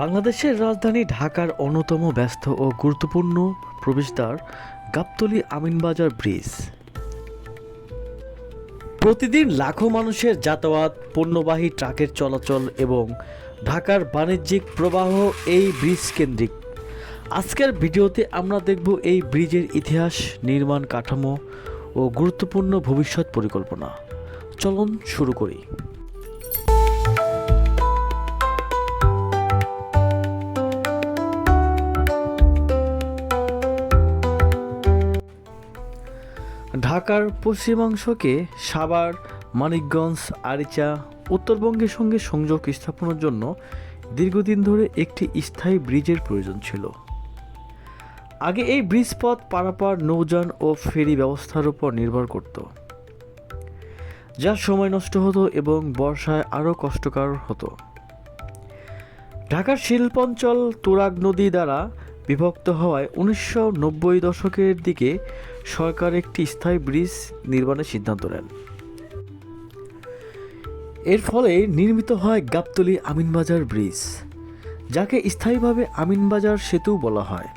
বাংলাদেশের রাজধানী ঢাকার অন্যতম ব্যস্ত ও গুরুত্বপূর্ণ প্রবেশদ্বার গাবতলী আমিনবাজার ব্রিজ। প্রতিদিন লাখো মানুষের যাতায়াত, পণ্যবাহী ট্রাকের চলাচল এবং ঢাকার বাণিজ্যিক প্রবাহ এই ব্রিজ কেন্দ্রিক। আজকের ভিডিওতে আমরা দেখব এই ব্রিজের ইতিহাস, নির্মাণ কাঠামো ও গুরুত্বপূর্ণ ভবিষ্যৎ পরিকল্পনা। চলুন শুরু করি। ঢাকার পশ্চিমাংশকে সাভার, মানিকগঞ্জ, আরিচা, উত্তরবঙ্গের সঙ্গে সংযোগ স্থাপনের জন্য দীর্ঘদিন ধরে একটি স্থায়ী ব্রিজের প্রয়োজন ছিল। আগে এই ব্রিজ পথ পারাপার নৌযান ও ফেরি ব্যবস্থার উপর নির্ভর করত। যা সময় নষ্ট হতো এবং বর্ষায় আরও কষ্টকর হতো। ঢাকার শিল্পাঞ্চল তুরাগ নদী দ্বারা বিভক্ত হওয়ায় উনিশশো নব্বই দশকের দিকে সরকার একটি স্থায়ী ব্রিজ নির্মাণের সিদ্ধান্ত নেন। এর ফলে নির্মিত হয় গাবতলি আমিনবাজার ব্রিজ, যাকে স্থায়ীভাবে আমিনবাজার সেতু বলা হয়।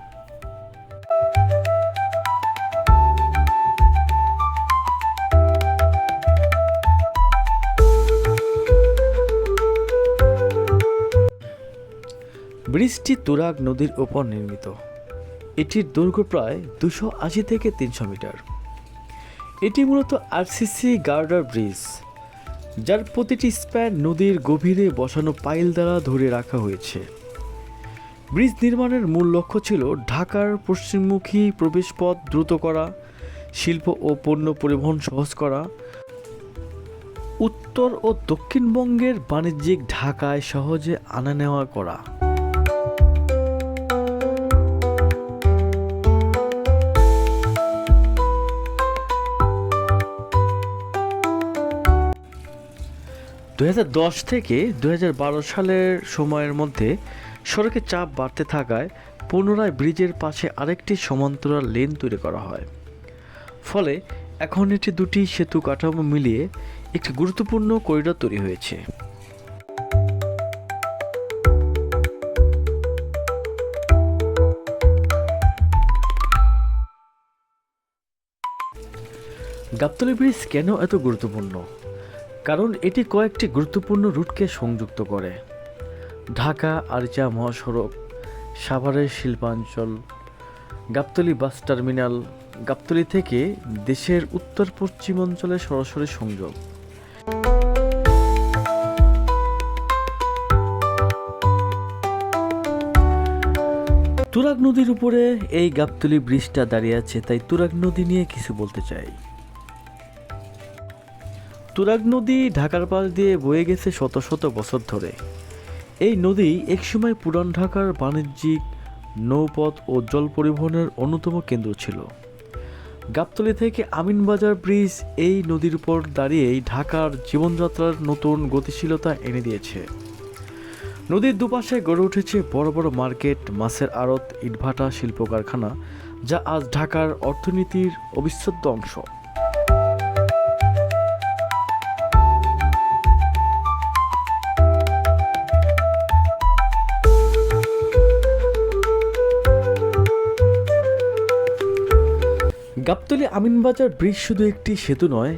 ব্রিজটি তুরাগ নদীর ওপর নির্মিত। এটির দৈর্ঘ্য প্রায় দুশো আশি থেকে তিনশো মিটার। এটি মূলত আরসিসি গার্ডার ব্রিজ, যার প্রতিটি স্প্যান নদীর গভীরে বসানো পাইল দ্বারা ধরে রাখা হয়েছে। ব্রিজ নির্মাণের মূল লক্ষ্য ছিল ঢাকার পশ্চিমমুখী প্রবেশপথ দ্রুত করা, শিল্প ও পণ্য পরিবহন সহজ করা। উত্তর ও দক্ষিণবঙ্গের বাণিজ্যিক ঢাকায় সহজে আনা নেওয়া করা। দুই হাজার দশ থেকে দুই হাজার বারো সালের সময়ের মধ্যে সড়কে চাপ বাড়তে থাকায় পুনরায় ব্রিজের পাশে আরেকটি সমান্তরাল লেন তৈরি করা হয়। ফলে এখন এটি দুটি সেতু কাঠামো মিলিয়ে একটি গুরুত্বপূর্ণ করিডর তৈরি হয়েছে। গাবতলী ব্রিজ কেন এত গুরুত্বপূর্ণ? কারণ এটি কয়েকটি গুরুত্বপূর্ণ রুটকে সংযুক্ত করে। ঢাকা, আরিচা মহাসড়ক, সাভারের শিল্পাঞ্চল, গাবতলি বাস টার্মিনাল, গাবতলি থেকে দেশের উত্তর পশ্চিমাঞ্চলে সরাসরি সংযোগ। তুরাগ নদীর উপরে এই গাবতলি ব্রিজটা দাঁড়িয়ে আছে, তাই তুরাগ নদী নিয়ে কিছু বলতে চাই। তুরাগ নদী ঢাকার পাশ দিয়ে বয়ে গেছে শত শত বছর ধরে। এই নদী একসময় পুরান ঢাকার বাণিজ্যিক, নৌপথ ও জল পরিবহনের অন্যতম কেন্দ্র ছিল। গাবতলি থেকে আমিনবাজার ব্রিজ এই নদীর উপর দাঁড়িয়েই ঢাকার জীবনযাত্রার নতুন গতিশীলতা এনে দিয়েছে। নদীর দুপাশে গড়ে উঠেছে বড় বড় মার্কেট, মাছের আড়ত, ইটভাটা শিল্প কারখানা যা আজ ঢাকার অর্থনীতির অবিচ্ছেদ্য অংশ। গাবতলী আমিনবাজার ব্রিজ শুধু একটি সেতু নয়,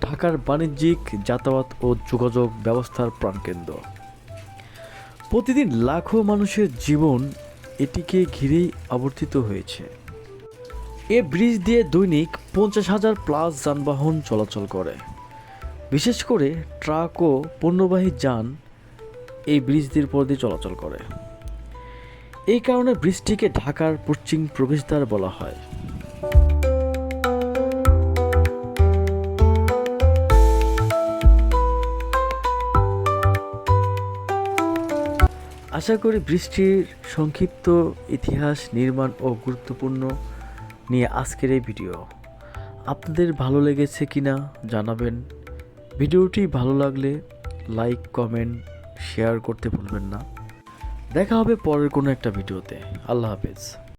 ঢাকার বাণিজ্যিক যাতায়াত ও যোগাযোগ ব্যবস্থার প্রাণকেন্দ্র। প্রতিদিন লাখো মানুষের জীবন এটিকে ঘিরেই আবর্তিত হয়েছে। এ ব্রিজ দিয়ে দৈনিক পঞ্চাশ হাজার প্লাস যানবাহন চলাচল করে। বিশেষ করে ট্রাক ও পণ্যবাহী যান এই ব্রিজ দিয়ে উপর দিয়ে চলাচল করে। এই কারণে ব্রিজটিকে ঢাকার পশ্চিম প্রবেশদ্বার বলা হয়। আশা করি বৃষ্টির সংক্ষিপ্ত ইতিহাস, নির্মাণ ও গুরুত্বপূর্ণ নিয়ে আজকের এই ভিডিও। আপনাদের ভালো লেগেছে কি না জানাবেন। ভিডিওটি ভালো লাগলে লাইক, কমেন্ট, শেয়ার করতে ভুলবেন না। দেখা হবে পরের কোনো একটা ভিডিওতে। আল্লাহ হাফেজ।